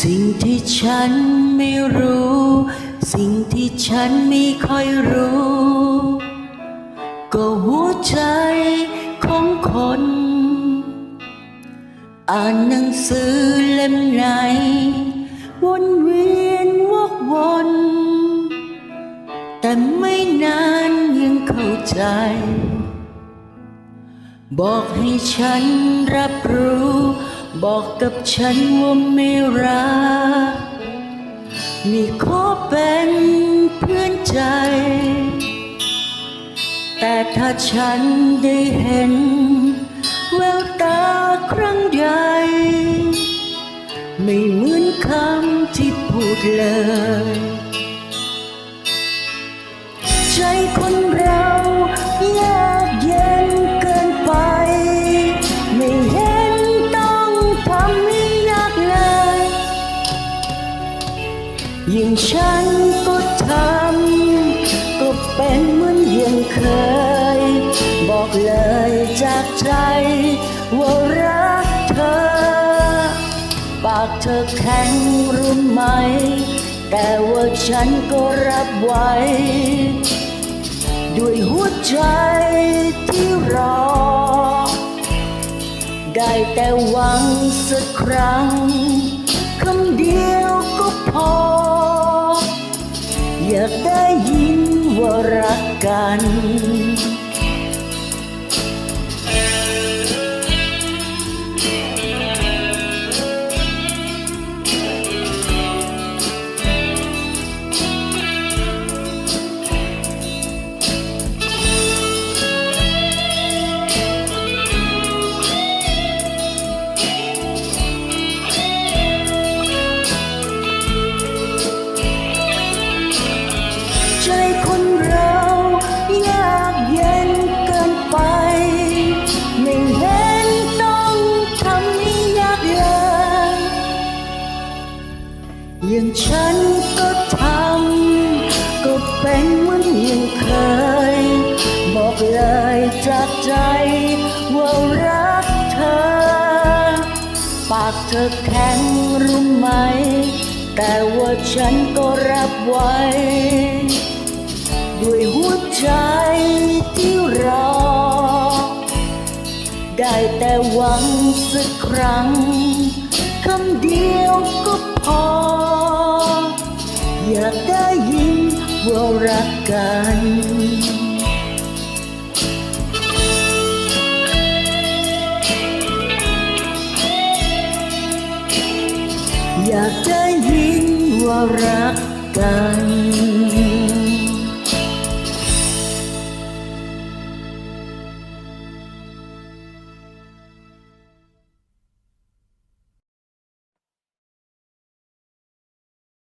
สิ่งที่ฉันไม่รู้ สิ่งที่ฉันไม่ค่อยรู้ ก็หัวใจของคน อ่านหนังสือเล่มไหน วนเวียนวกวน แต่ไม่นานยังเข้าใจ บอกให้ฉันรับรู้ บอกกับฉันว่าไม่รัก นี่ขอเป็นเพื่อนใจ แต่ถ้าฉันได้เห็น แววตาครั้งใดไม่เหมือนคำที่พูดเลย ใจคน ยิ่งฉันก็ทำก็เป็นเหมือนยังเคย บอกเลยจากใจ ว่ารักเธอ ปากเธอแข็งรู้ไหม แต่ว่าฉันก็รับไว้ ด้วยหัวใจที่รอ ได้แต่หวังสักครั้ง คำเดียวก็พอ อยากได้ยินว่ารักกัน ฉันก็ทำก็เป็นเหมือนยังเคย บอกเลยจากใจว่ารักเธอ ปากเธอแข็งรู้ไหม แต่ว่าฉันก็รับไว้ ด้วยหัวใจที่รอ ได้แต่หวังสักครั้งคำเดียวก็พอ อยากได้ยินว่ารักกันอยากได้ยินว่ารักกัน